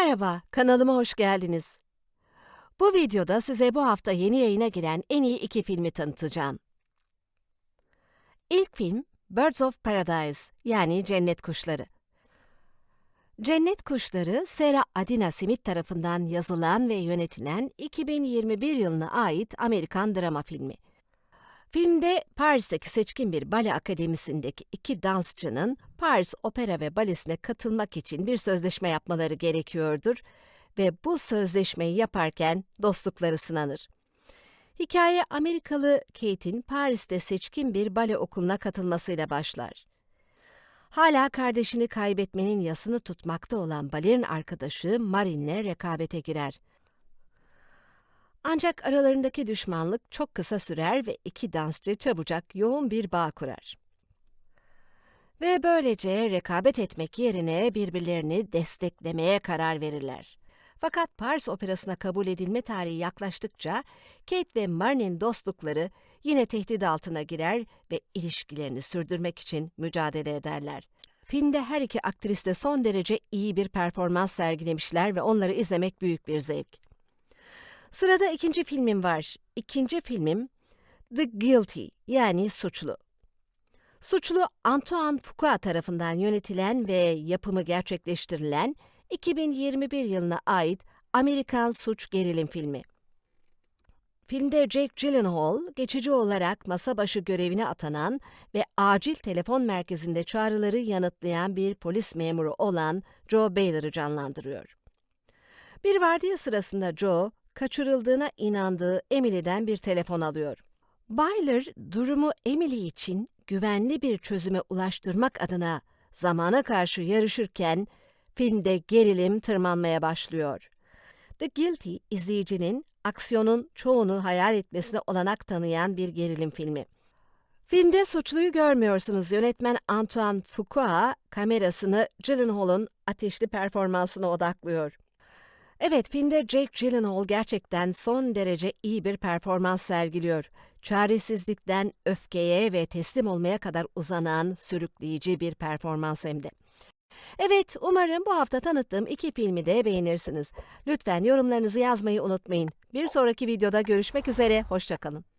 Merhaba, kanalıma hoş geldiniz. Bu videoda size bu hafta yeni yayına giren en iyi iki filmi tanıtacağım. İlk film Birds of Paradise yani Cennet Kuşları. Cennet Kuşları, Sarah Adina Smith tarafından yazılan ve yönetilen 2021 yılına ait Amerikan drama filmi. Filmde Paris'teki seçkin bir bale akademisindeki iki dansçının Paris Opera ve Balesi'ne katılmak için bir sözleşme yapmaları gerekiyordur ve bu sözleşmeyi yaparken dostlukları sınanır. Hikaye Amerikalı Kate'in Paris'te seçkin bir bale okuluna katılmasıyla başlar. Hala kardeşini kaybetmenin yasını tutmakta olan balerin arkadaşı Marine'le rekabete girer. Ancak aralarındaki düşmanlık çok kısa sürer ve iki dansçı çabucak yoğun bir bağ kurar. Ve böylece rekabet etmek yerine birbirlerini desteklemeye karar verirler. Fakat Paris Operası'na kabul edilme tarihi yaklaştıkça Kate ve Marnie'nin dostlukları yine tehdit altına girer ve ilişkilerini sürdürmek için mücadele ederler. Filmde her iki aktris de son derece iyi bir performans sergilemişler ve onları izlemek büyük bir zevk. Sırada ikinci filmim var. İkinci filmim The Guilty yani Suçlu. Suçlu Antoine Fuqua tarafından yönetilen ve yapımı gerçekleştirilen 2021 yılına ait Amerikan suç gerilim filmi. Filmde Jake Gyllenhaal geçici olarak masa başı görevine atanan ve acil telefon merkezinde çağrıları yanıtlayan bir polis memuru olan Joe Baylor'ı canlandırıyor. Bir vardiya sırasında Joe, kaçırıldığına inandığı Emily'den bir telefon alıyor. Byler, durumu Emily için güvenli bir çözüme ulaştırmak adına zamana karşı yarışırken, filmde gerilim tırmanmaya başlıyor. The Guilty, izleyicinin aksiyonun çoğunu hayal etmesine olanak tanıyan bir gerilim filmi. Filmde suçluyu görmüyorsunuz. Yönetmen Antoine Fuqua kamerasını Gyllenhaal'ın ateşli performansına odaklıyor. Evet, filmde Jake Gyllenhaal gerçekten son derece iyi bir performans sergiliyor. Çaresizlikten öfkeye ve teslim olmaya kadar uzanan sürükleyici bir performans hem de. Evet, umarım bu hafta tanıttığım iki filmi de beğenirsiniz. Lütfen yorumlarınızı yazmayı unutmayın. Bir sonraki videoda görüşmek üzere, hoşçakalın.